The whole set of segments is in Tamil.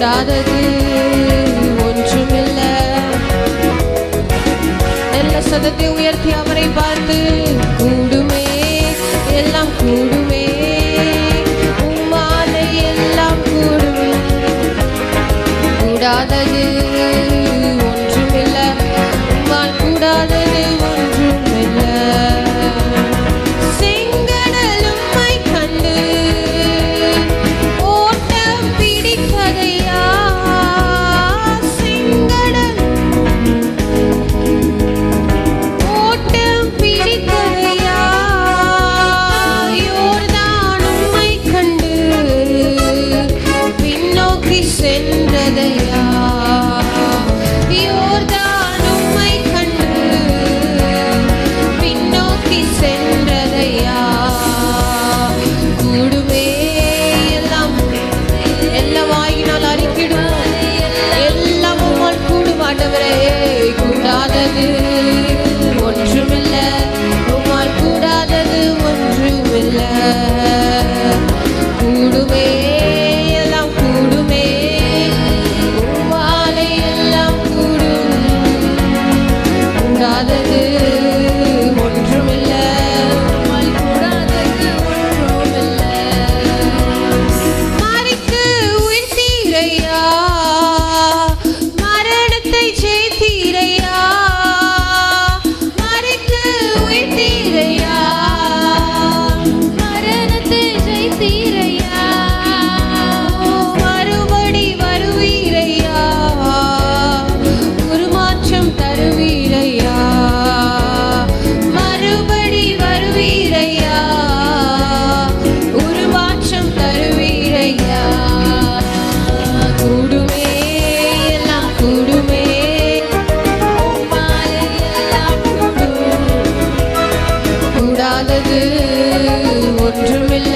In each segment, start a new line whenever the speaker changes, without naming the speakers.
கூடாதது ஒன்றுமில்லை. நல்ல சதத்தை உயர்த்தி அவரை பார்த்து கூடுமே எல்லாம் கூடுமே. வாயினால் அறிக்கிடும் எல்லாம் உம்மால் ஆண்டவரே கூடாதது ஒன்றுமில்ல உம்மால் கூடாதது ஒன்றுமில்ல கூடுமே எல்லாம் கூடுமே உம்மாலே எல்லாம் கூடும் கூடாதது. இல்லாதது ஒன்றுமில்லை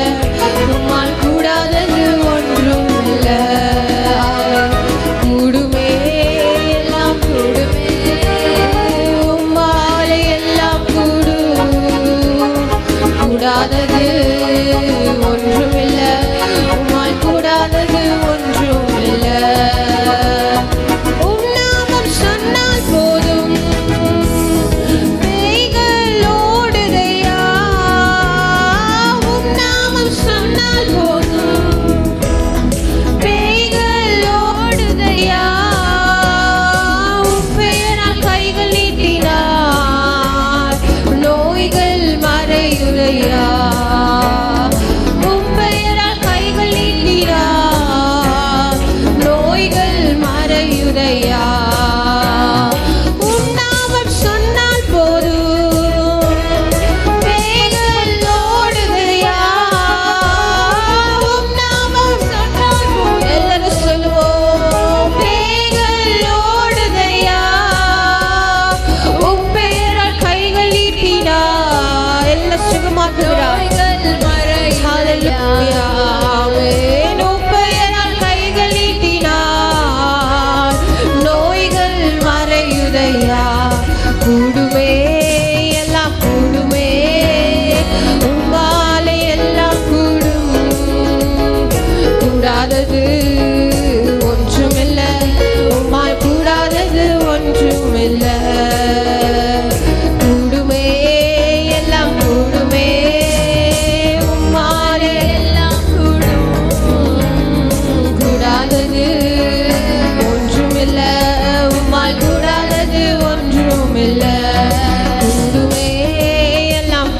இல்ல. கூடுமே எல்லாம் கூடுமே. உம்மாலே எல்லாம் கூடும். கூடாதது ஒன்றும் இல்ல. உம்மால் கூடாதது ஒன்றும் இல்ல. கூடுமே எல்லாம்